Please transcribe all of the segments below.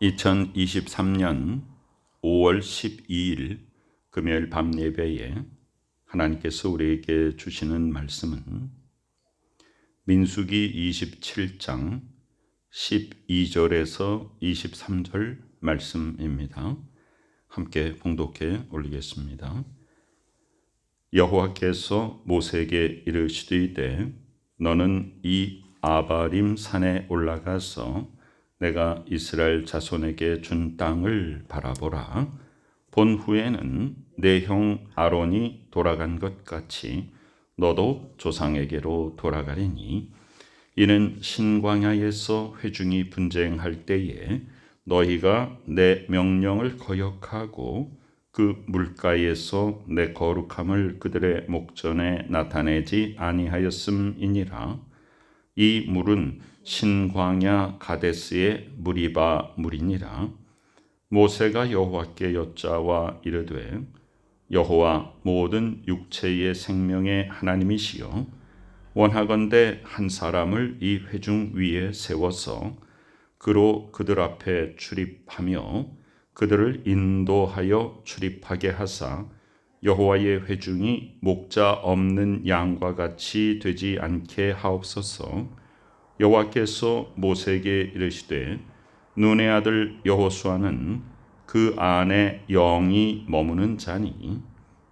2023년 5월 12일 금요일 밤 예배에 하나님께서 우리에게 주시는 말씀은 민수기 27장 12절에서 23절 말씀입니다. 함께 봉독해 올리겠습니다. 여호와께서 모세에게 이르시되 너는 이 아바림 산에 올라가서 내가 이스라엘 자손에게 준 땅을 바라보라. 본 후에는 내 형 아론이 돌아간 것 같이 너도 조상에게로 돌아가리니 이는 신광야에서 회중이 분쟁할 때에 너희가 내 명령을 거역하고 그 물가에서 내 거룩함을 그들의 목전에 나타내지 아니하였음이니라. 이 물은 신광야 가데스의 무리바 물이니라. 모세가 여호와께 여짜와 이르되 여호와 모든 육체의 생명의 하나님이시여 원하건대 한 사람을 이 회중 위에 세워서 그로 그들 앞에 출입하며 그들을 인도하여 출입하게 하사 여호와의 회중이 목자 없는 양과 같이 되지 않게 하옵소서. 여호와께서 모세에게 이르시되 눈의 아들 여호수아는 그 안에 영이 머무는 자니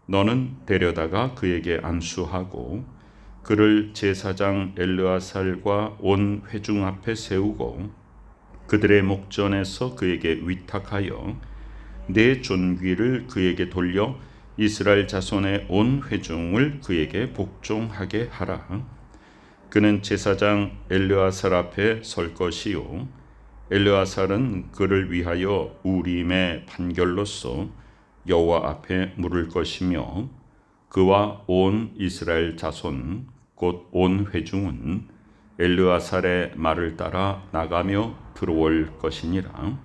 너는 데려다가 그에게 안수하고 그를 제사장 엘르아살과 온 회중 앞에 세우고 그들의 목전에서 그에게 위탁하여 내 존귀를 그에게 돌려 이스라엘 자손의 온 회중을 그에게 복종하게 하라. 그는 제사장 엘르아살 앞에 설 것이요. 엘르아살은 그를 위하여 우림의 판결로서 여호와 앞에 물을 것이며 그와 온 이스라엘 자손 곧 온 회중은 엘르아살의 말을 따라 나가며 들어올 것이니라.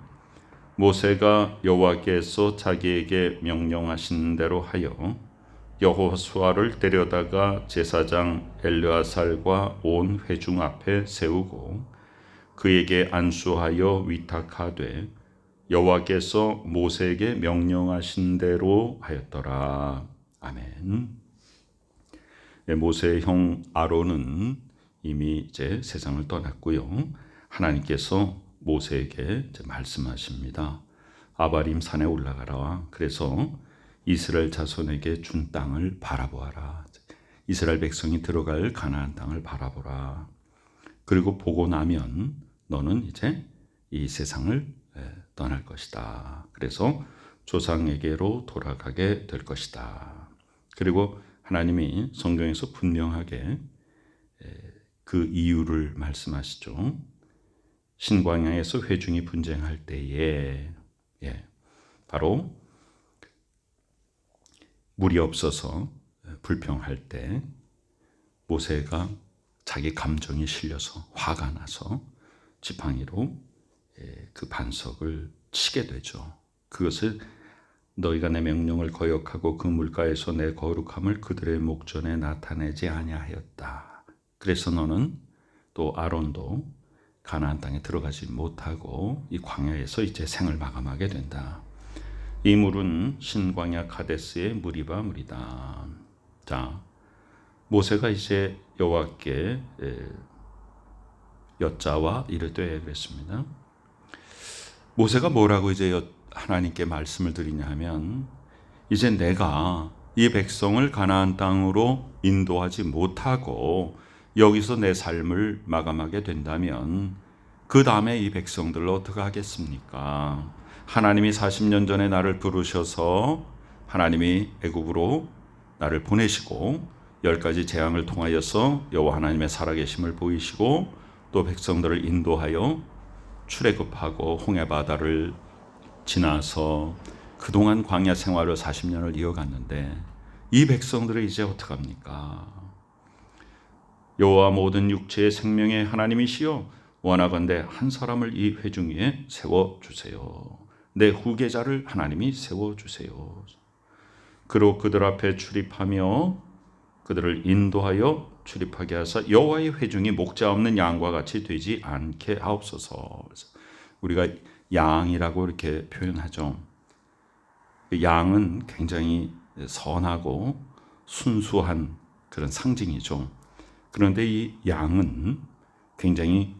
모세가 여호와께서 자기에게 명령하신 대로 하여 여호수아를 데려다가 제사장 엘르아살과 온 회중 앞에 세우고 그에게 안수하여 위탁하되 여호와께서 모세에게 명령하신 대로 하였더라. 아멘. 네, 모세의 형 아론은 이미 이제 세상을 떠났고요. 하나님께서 모세에게 말씀하십니다. 아바림 산에 올라가라. 그래서 이스라엘 자손에게 준 땅을 바라보아라. 이스라엘 백성이 들어갈 가나안 땅을 바라보라. 그리고 보고 나면 너는 이제 이 세상을 떠날 것이다. 그래서 조상에게로 돌아가게 될 것이다. 그리고 하나님이 성경에서 분명하게 그 이유를 말씀하시죠. 신광야에서 회중이 분쟁할 때에 예, 바로 물이 없어서 불평할 때 모세가 자기 감정이 실려서 화가 나서 지팡이로 예, 그 반석을 치게 되죠. 그것을 너희가 내 명령을 거역하고 그 물가에서 내 거룩함을 그들의 목전에 나타내지 아니하였다. 그래서 너는 또 아론도 가나안 땅에 들어가지 못하고 이 광야에서 이제 생을 마감하게 된다. 이 물은 신광야 카데스의 무리바 물이다. 자, 모세가 이제 여호와께 여자와 이르되 그랬습니다. 모세가 뭐라고 이제 하나님께 말씀을 드리냐 하면 이제 내가 이 백성을 가나안 땅으로 인도하지 못하고 여기서 내 삶을 마감하게 된다면 그 다음에 이 백성들을 어떻게 하겠습니까? 하나님이 40년 전에 나를 부르셔서 하나님이 애굽으로 나를 보내시고 열 가지 재앙을 통하여서 여호와 하나님의 살아계심을 보이시고 또 백성들을 인도하여 출애굽하고 홍해 바다를 지나서 그동안 광야 생활을 40년을 이어갔는데 이 백성들을 이제 어떡합니까? 여호와 모든 육체의 생명의 하나님이시여 원하건대 한 사람을 이 회중 위에 세워 주세요. 내 후계자를 하나님이 세워 주세요. 그로 그들 앞에 출입하며 그들을 인도하여 출입하게 하사 여호와의 회중이 목자 없는 양과 같이 되지 않게 하옵소서. 우리가 양이라고 이렇게 표현하죠. 그 양은 굉장히 선하고 순수한 그런 상징이죠. 그런데 이 양은 굉장히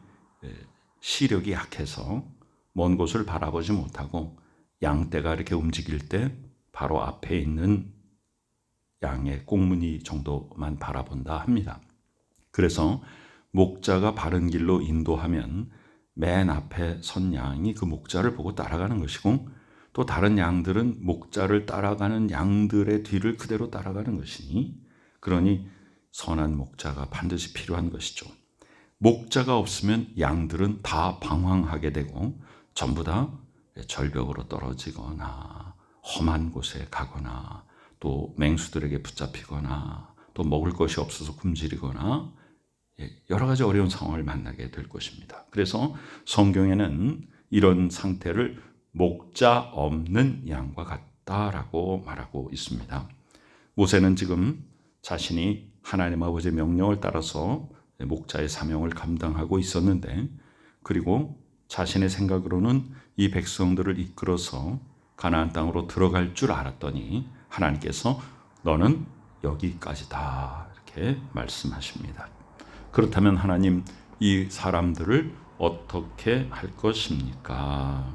시력이 약해서 먼 곳을 바라보지 못하고 양떼가 이렇게 움직일 때 바로 앞에 있는 양의 꽁무니 정도만 바라본다 합니다. 그래서 목자가 바른 길로 인도하면 맨 앞에 선 양이 그 목자를 보고 따라가는 것이고 또 다른 양들은 목자를 따라가는 양들의 뒤를 그대로 따라가는 것이니 그러니 선한 목자가 반드시 필요한 것이죠. 목자가 없으면 양들은 다 방황하게 되고 전부 다 절벽으로 떨어지거나 험한 곳에 가거나 또 맹수들에게 붙잡히거나 또 먹을 것이 없어서 굶주리거나 예, 여러 가지 어려운 상황을 만나게 될 것입니다. 그래서 성경에는 이런 상태를 목자 없는 양과 같다라고 말하고 있습니다. 모세는 지금 자신이 하나님 아버지의 명령을 따라서 목자의 사명을 감당하고 있었는데 그리고 자신의 생각으로는 이 백성들을 이끌어서 가나안 땅으로 들어갈 줄 알았더니 하나님께서 너는 여기까지다 이렇게 말씀하십니다. 그렇다면 하나님 이 사람들을 어떻게 할 것입니까?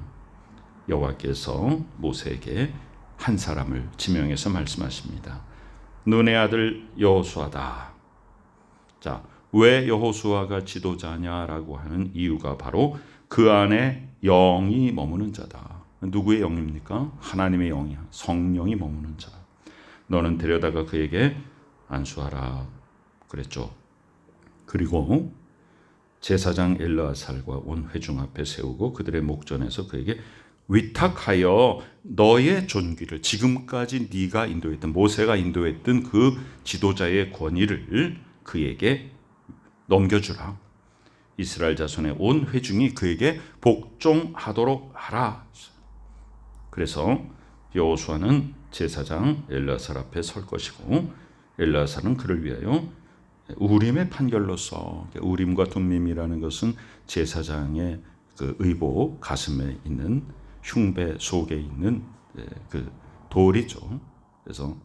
여호와께서 모세에게 한 사람을 지명해서 말씀하십니다. 눈의 아들 여호수아다. 자, 왜 여호수아가 지도자냐라고 하는 이유가 바로 그 안에 영이 머무는 자다. 누구의 영입니까? 하나님의 영이야. 성령이 머무는 자. 너는 데려다가 그에게 안수하라 그랬죠. 그리고 제사장 엘르아살과 온 회중 앞에 세우고 그들의 목전에서 그에게 위탁하여 너의 존귀를 지금까지 네가 인도했던 모세가 인도했던 그 지도자의 권위를 그에게 넘겨주라. 이스라엘 자손의 온 회중이 그에게 복종하도록 하라. 그래서 여호수아는 제사장 엘라살 앞에 설 것이고 엘라살은 그를 위하여 우림의 판결로서 우림과 둠밈이라는 것은 제사장의 그 의복 가슴에 있는 흉배 속에 있는 그 돌이죠. 그래서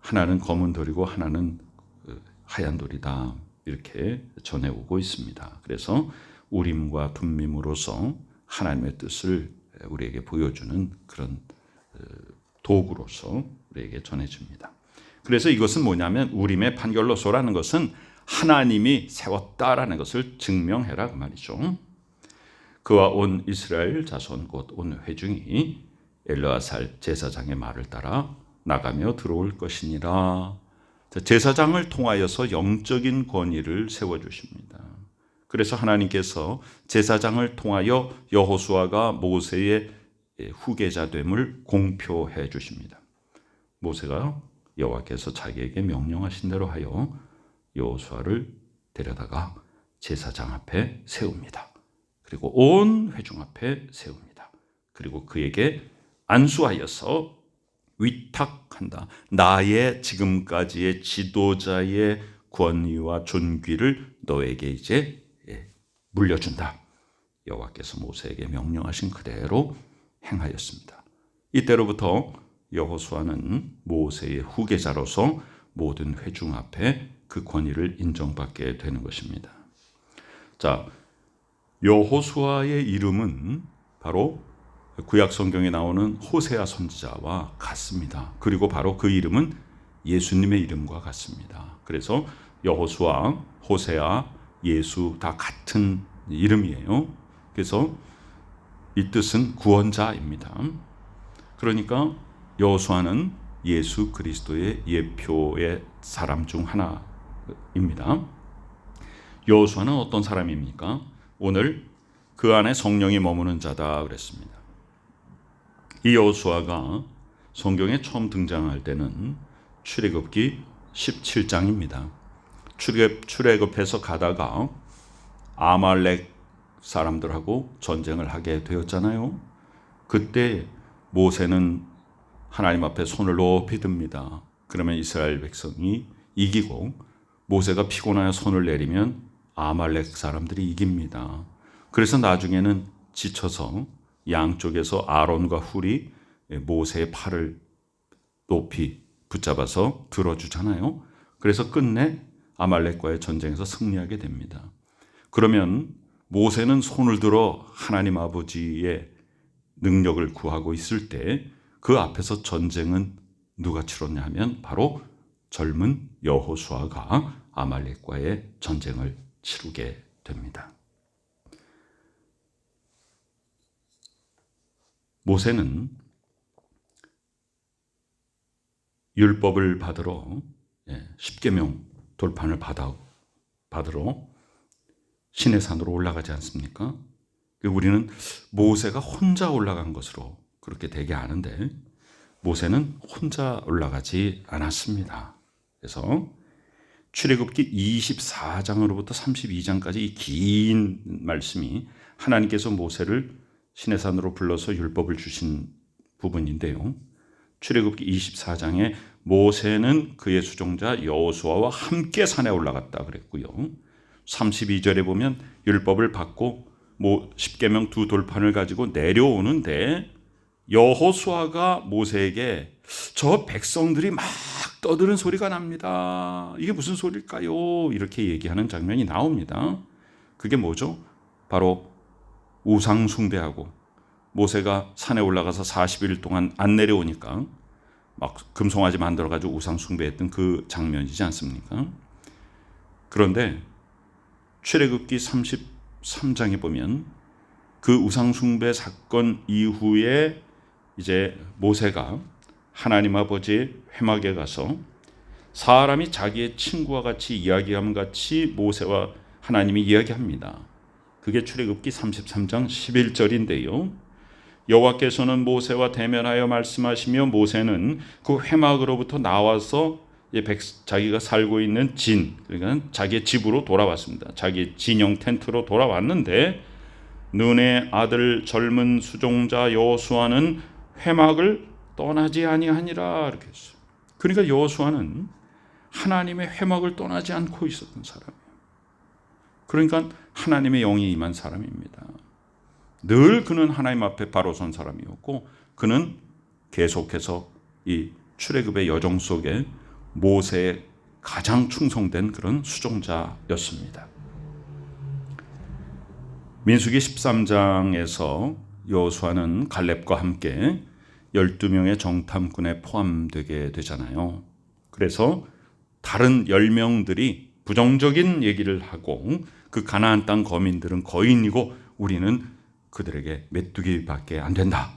하나는 검은 돌이고 하나는 그 하얀 돌이다. 이렇게 전해오고 있습니다. 그래서 우림과 둠밈으로서 하나님의 뜻을 우리에게 보여주는 그런 도구로서 우리에게 전해집니다. 그래서 이것은 뭐냐면 우림의 판결로서라는 것은 하나님이 세웠다라는 것을 증명해라 그 말이죠. 그와 온 이스라엘 자손 곧 온 회중이 엘르아살 제사장의 말을 따라 나가며 들어올 것이니라. 제사장을 통하여서 영적인 권위를 세워 주십니다. 그래서 하나님께서 제사장을 통하여 여호수아가 모세의 후계자 됨을 공표해 주십니다. 모세가 여호와께서 자기에게 명령하신 대로 하여 여호수아를 데려다가 제사장 앞에 세웁니다. 그리고 온 회중 앞에 세웁니다. 그리고 그에게 안수하여서 위탁한다. 나의 지금까지의 지도자의 권위와 존귀를 너에게 이제 예, 물려준다. 여호와께서 모세에게 명령하신 그대로 행하였습니다. 이때로부터 여호수아는 모세의 후계자로서 모든 회중 앞에 그 권위를 인정받게 되는 것입니다. 자, 여호수아의 이름은 바로 구약 성경에 나오는 호세아 선지자와 같습니다. 그리고 바로 그 이름은 예수님의 이름과 같습니다. 그래서 여호수아, 호세아, 예수 다 같은 이름이에요. 그래서 이 뜻은 구원자입니다. 그러니까 여호수아는 예수 그리스도의 예표의 사람 중 하나입니다. 여호수아는 어떤 사람입니까? 오늘 그 안에 성령이 머무는 자다 그랬습니다. 이 여호수아가 성경에 처음 등장할 때는 출애굽기 17장입니다. 출애굽 출애굽해서 가다가 아말렉 사람들하고 전쟁을 하게 되었잖아요. 그때 모세는 하나님 앞에 손을 높이 듭니다. 그러면 이스라엘 백성이 이기고 모세가 피곤하여 손을 내리면 아말렉 사람들이 이깁니다. 그래서 나중에는 지쳐서 양쪽에서 아론과 훌이 모세의 팔을 높이 붙잡아서 들어주잖아요. 그래서 끝내 아말렉과의 전쟁에서 승리하게 됩니다. 그러면 모세는 손을 들어 하나님 아버지의 능력을 구하고 있을 때 그 앞에서 전쟁은 누가 치렀냐 하면 바로 젊은 여호수아가 아말렉과의 전쟁을 치르게 됩니다. 모세는 율법을 받으러 예, 십계명 돌판을 받아 받으러 신의 산으로 올라가지 않습니까? 우리는 모세가 혼자 올라간 것으로 그렇게 되게 아는데 모세는 혼자 올라가지 않았습니다. 그래서 출애굽기 24장으로부터 32장까지 이 긴 말씀이 하나님께서 모세를 신의 산으로 불러서 율법을 주신 부분인데요. 출애굽기 24장에 모세는 그의 수종자 여호수아와 함께 산에 올라갔다 그랬고요. 32절에 보면 율법을 받고 뭐 십계명 두 돌판을 가지고 내려오는데 여호수아가 모세에게 저 백성들이 막 떠드는 소리가 납니다. 이게 무슨 소리일까요? 이렇게 얘기하는 장면이 나옵니다. 그게 뭐죠? 바로 우상 숭배하고 모세가 산에 올라가서 40일 동안 안 내려오니까 막 금송아지 만들어 가지고 우상 숭배했던 그 장면이지 않습니까? 그런데 출애굽기 33장에 보면 그 우상 숭배 사건 이후에 이제 모세가 하나님 아버지의 회막에 가서 사람이 자기의 친구와 같이 이야기함 같이 모세와 하나님이 이야기합니다. 그게 출애굽기 33장 11절인데요. 여호와께서는 모세와 대면하여 말씀하시며 모세는 그 회막으로부터 나와서 자기가 살고 있는 진 그러니까 자기의 집으로 돌아왔습니다. 자기 진영 텐트로 돌아왔는데 눈의 아들 젊은 수종자 여호수아는 회막을 떠나지 아니하니라 이렇게 했어요. 그러니까 여호수아는 하나님의 회막을 떠나지 않고 있었던 사람이에요. 그러니까 하나님의 영이 임한 사람입니다. 늘 그는 하나님 앞에 바로 선 사람이었고 그는 계속해서 이 출애굽의 여정 속에 모세의 가장 충성된 그런 수종자였습니다. 민수기 13장에서 여호수아는 갈렙과 함께 12명의 정탐꾼에 포함되게 되잖아요. 그래서 다른 10명들이 부정적인 얘기를 하고 그 가나안 땅 거민들은 거인이고 우리는 그들에게 메뚜기밖에 안 된다.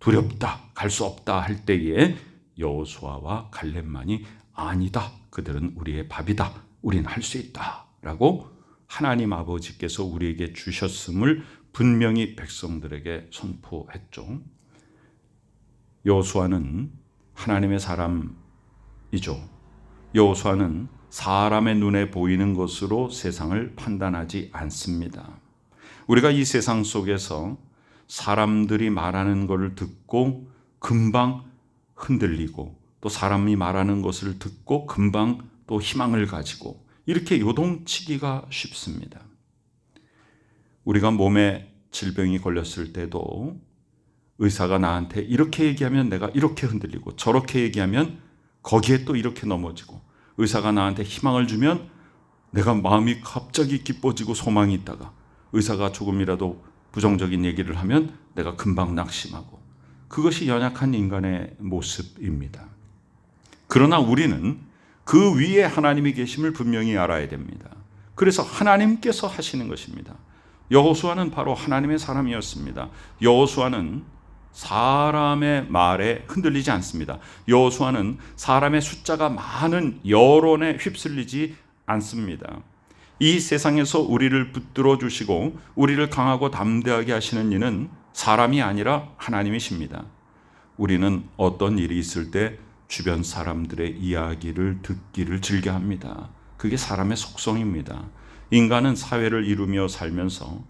두렵다. 갈 수 없다 할 때에 여호수아와 갈렙만이 아니다. 그들은 우리의 밥이다. 우리는 할 수 있다. 라고 하나님 아버지께서 우리에게 주셨음을 분명히 백성들에게 선포했죠. 여호수아는 하나님의 사람이죠. 여호수아는 사람의 눈에 보이는 것으로 세상을 판단하지 않습니다. 우리가 이 세상 속에서 사람들이 말하는 것을 듣고 금방 흔들리고 또 사람이 말하는 것을 듣고 금방 또 희망을 가지고 이렇게 요동치기가 쉽습니다. 우리가 몸에 질병이 걸렸을 때도 의사가 나한테 이렇게 얘기하면 내가 이렇게 흔들리고 저렇게 얘기하면 거기에 또 이렇게 넘어지고 의사가 나한테 희망을 주면 내가 마음이 갑자기 기뻐지고 소망이 있다가 의사가 조금이라도 부정적인 얘기를 하면 내가 금방 낙심하고 그것이 연약한 인간의 모습입니다. 그러나 우리는 그 위에 하나님이 계심을 분명히 알아야 됩니다. 그래서 하나님께서 하시는 것입니다. 여호수아는 바로 하나님의 사람이었습니다. 여호수아는 사람의 말에 흔들리지 않습니다. 여호수아는 사람의 숫자가 많은 여론에 휩쓸리지 않습니다. 이 세상에서 우리를 붙들어 주시고 우리를 강하고 담대하게 하시는 이는 사람이 아니라 하나님이십니다. 우리는 어떤 일이 있을 때 주변 사람들의 이야기를 듣기를 즐겨 합니다. 그게 사람의 속성입니다. 인간은 사회를 이루며 살면서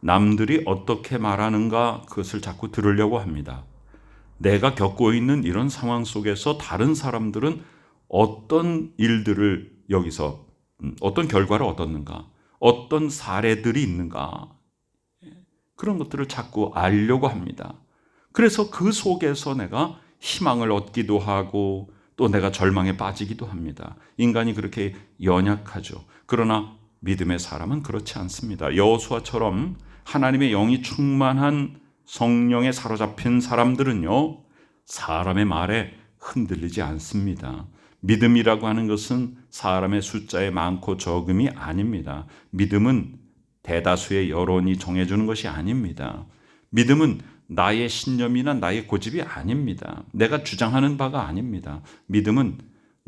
남들이 어떻게 말하는가 그것을 자꾸 들으려고 합니다. 내가 겪고 있는 이런 상황 속에서 다른 사람들은 어떤 일들을 여기서 음, 어떤 결과를 얻었는가, 어떤 사례들이 있는가. 그런 것들을 자꾸 알려고 합니다. 그래서 그 속에서 내가 희망을 얻기도 하고 또 내가 절망에 빠지기도 합니다. 인간이 그렇게 연약하죠. 그러나 믿음의 사람은 그렇지 않습니다. 여호수아처럼 하나님의 영이 충만한 성령에 사로잡힌 사람들은요. 사람의 말에 흔들리지 않습니다. 믿음이라고 하는 것은 사람의 숫자의 많고 적음이 아닙니다. 믿음은 대다수의 여론이 정해주는 것이 아닙니다. 믿음은 나의 신념이나 나의 고집이 아닙니다. 내가 주장하는 바가 아닙니다. 믿음은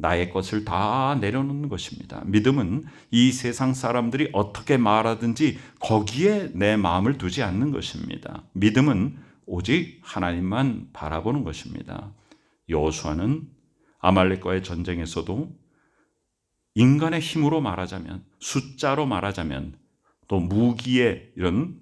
나의 것을 다 내려놓는 것입니다. 믿음은 이 세상 사람들이 어떻게 말하든지 거기에 내 마음을 두지 않는 것입니다. 믿음은 오직 하나님만 바라보는 것입니다. 여호수아는 아말렉과의 전쟁에서도 인간의 힘으로 말하자면 숫자로 말하자면 또 무기의 이런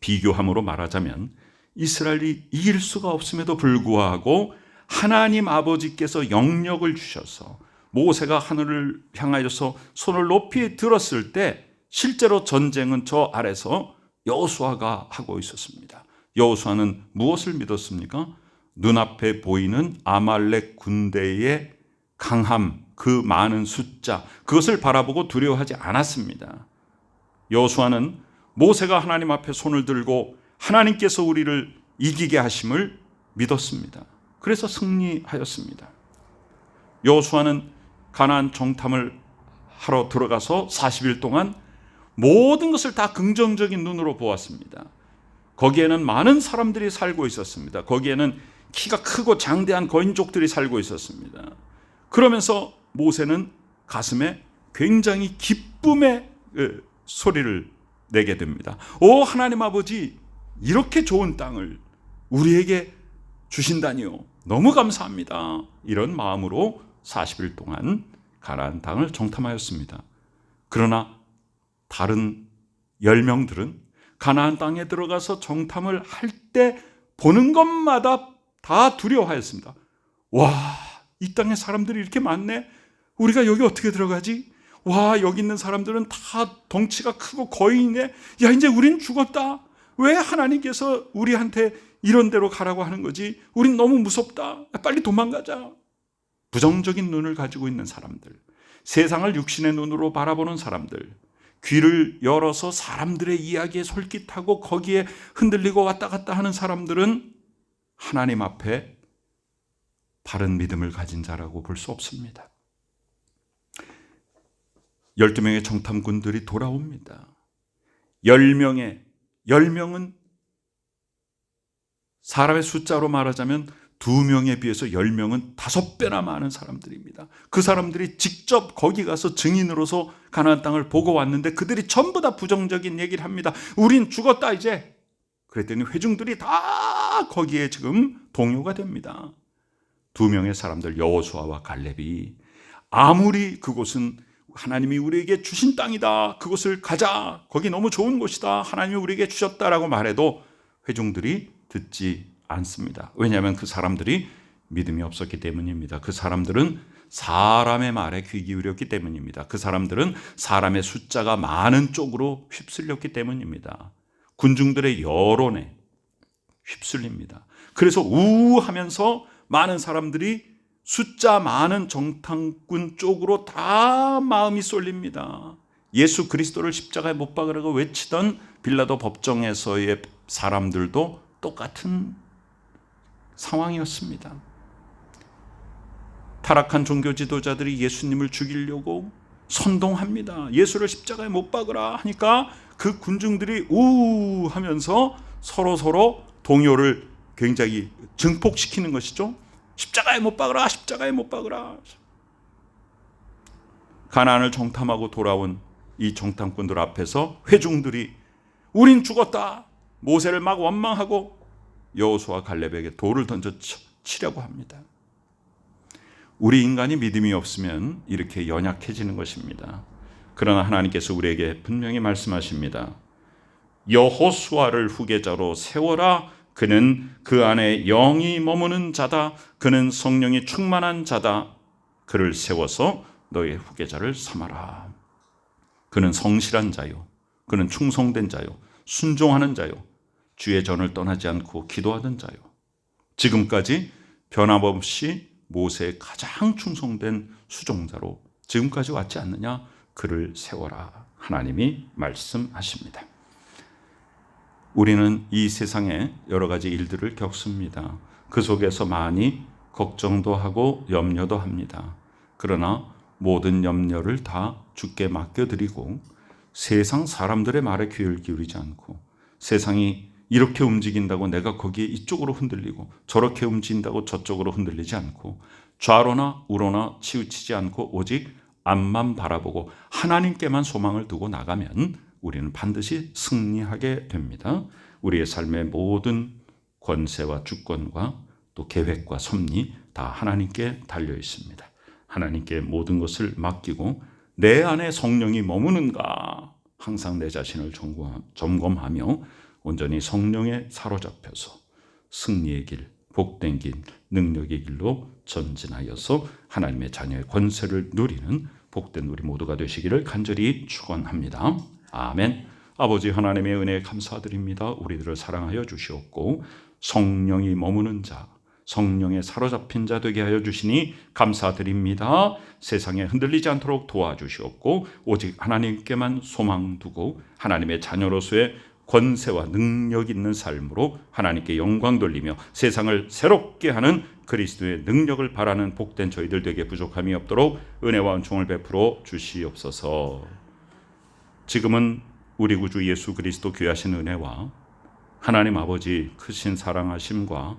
비교함으로 말하자면 이스라엘이 이길 수가 없음에도 불구하고 하나님 아버지께서 영역을 주셔서 모세가 하늘을 향하여서 손을 높이 들었을 때 실제로 전쟁은 저 아래서 여호수아가 하고 있었습니다. 여호수아는 무엇을 믿었습니까? 눈앞에 보이는 아말렉 군대의 강함, 그 많은 숫자, 그것을 바라보고 두려워하지 않았습니다. 여호수아는 모세가 하나님 앞에 손을 들고 하나님께서 우리를 이기게 하심을 믿었습니다. 그래서 승리하였습니다. 여호수아는 가나안 정탐을 하러 들어가서 40일 동안 모든 것을 다 긍정적인 눈으로 보았습니다. 거기에는 많은 사람들이 살고 있었습니다. 거기에는 키가 크고 장대한 거인족들이 살고 있었습니다. 그러면서 모세는 가슴에 굉장히 기쁨의 소리를 내게 됩니다. 오 하나님 아버지 이렇게 좋은 땅을 우리에게 주신다니요. 너무 감사합니다. 이런 마음으로 40일 동안 가나안 땅을 정탐하였습니다. 그러나 다른 10명들은 가나안 땅에 들어가서 정탐을 할 때 보는 것마다 다 두려워하였습니다. 와, 이 땅에 사람들이 이렇게 많네? 우리가 여기 어떻게 들어가지? 와, 여기 있는 사람들은 다 덩치가 크고 거인이네. 야, 이제 우린 죽었다. 왜 하나님께서 우리한테 이런 데로 가라고 하는 거지? 우린 너무 무섭다. 빨리 도망가자. 부정적인 눈을 가지고 있는 사람들. 세상을 육신의 눈으로 바라보는 사람들. 귀를 열어서 사람들의 이야기에 솔깃하고 거기에 흔들리고 왔다 갔다 하는 사람들은 하나님 앞에 바른 믿음을 가진 자라고 볼 수 없습니다. 12명의 정탐군들이 돌아옵니다. 10명의 10명은 사람의 숫자로 말하자면 두 명에 비해서 10명은 다섯 배나 많은 사람들입니다. 그 사람들이 직접 거기 가서 증인으로서 가나안 땅을 보고 왔는데 그들이 전부 다 부정적인 얘기를 합니다. 우린 죽었다 이제. 그랬더니 회중들이 다 거기에 지금 동요가 됩니다. 두 명의 사람들 여호수아와 갈렙이 아무리 그곳은 하나님이 우리에게 주신 땅이다. 그곳을 가자. 거기 너무 좋은 곳이다. 하나님이 우리에게 주셨다라고 말해도 회중들이 듣지 않습니다. 왜냐하면 그 사람들이 믿음이 없었기 때문입니다. 그 사람들은 사람의 말에 귀 기울였기 때문입니다. 그 사람들은 사람의 숫자가 많은 쪽으로 휩쓸렸기 때문입니다. 군중들의 여론에 휩쓸립니다. 그래서 우 하면서 많은 사람들이 숫자 많은 정탐꾼 쪽으로 다 마음이 쏠립니다. 예수 그리스도를 십자가에 못 박으라고 외치던 빌라도 법정에서의 사람들도 똑같은 상황이었습니다. 타락한 종교 지도자들이 예수님을 죽이려고 선동합니다. 예수를 십자가에 못 박으라 하니까 그 군중들이 우 하면서 서로 서로 동요를 굉장히 증폭시키는 것이죠. 십자가에 못 박으라, 십자가에 못 박으라. 가나안을 정탐하고 돌아온 이 정탐꾼들 앞에서 회중들이 우린 죽었다. 모세를 막 원망하고 여호수아 갈렙에게 돌을 던져 치려고 합니다. 우리 인간이 믿음이 없으면 이렇게 연약해지는 것입니다. 그러나 하나님께서 우리에게 분명히 말씀하십니다. 여호수아를 후계자로 세워라. 그는 그 안에 영이 머무는 자다. 그는 성령이 충만한 자다. 그를 세워서 너의 후계자를 삼아라. 그는 성실한 자요. 그는 충성된 자요. 순종하는 자요. 주의 전을 떠나지 않고 기도하던 자요. 지금까지 변함없이 모세의 가장 충성된 수종자로 지금까지 왔지 않느냐? 그를 세워라. 하나님이 말씀하십니다. 우리는 이 세상에 여러 가지 일들을 겪습니다. 그 속에서 많이 걱정도 하고 염려도 합니다. 그러나 모든 염려를 다 주께 맡겨드리고 세상 사람들의 말에 귀를 기울이지 않고 세상이 이렇게 움직인다고 내가 거기에 이쪽으로 흔들리고 저렇게 움직인다고 저쪽으로 흔들리지 않고 좌로나 우로나 치우치지 않고 오직 앞만 바라보고 하나님께만 소망을 두고 나가면 우리는 반드시 승리하게 됩니다. 우리의 삶의 모든 권세와 주권과 또 계획과 섭리 다 하나님께 달려 있습니다. 하나님께 모든 것을 맡기고 내 안에 성령이 머무는가 항상 내 자신을 점검하며 온전히 성령에 사로잡혀서 승리의 길, 복된 길, 능력의 길로 전진하여서 하나님의 자녀의 권세를 누리는 복된 우리 모두가 되시기를 간절히 축원합니다. 아멘. 아버지 하나님의 은혜에 감사드립니다. 우리들을 사랑하여 주시옵고 성령이 머무는 자, 성령에 사로잡힌 자 되게 하여 주시니 감사드립니다. 세상에 흔들리지 않도록 도와주시옵고 오직 하나님께만 소망 두고 하나님의 자녀로서의 권세와 능력 있는 삶으로 하나님께 영광 돌리며 세상을 새롭게 하는 그리스도의 능력을 바라는 복된 저희들 되게 부족함이 없도록 은혜와 은총을 베풀어 주시옵소서. 지금은 우리 구주 예수 그리스도 귀하신 은혜와 하나님 아버지 크신 사랑하심과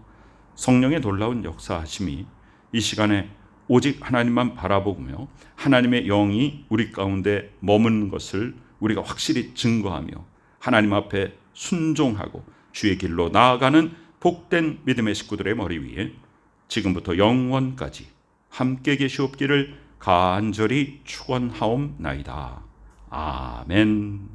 성령의 놀라운 역사하심이 이 시간에 오직 하나님만 바라보며 하나님의 영이 우리 가운데 머문 것을 우리가 확실히 증거하며 하나님 앞에 순종하고 주의 길로 나아가는 복된 믿음의 식구들의 머리 위에 지금부터 영원까지 함께 계시옵기를 간절히 축원하옵나이다. 아멘.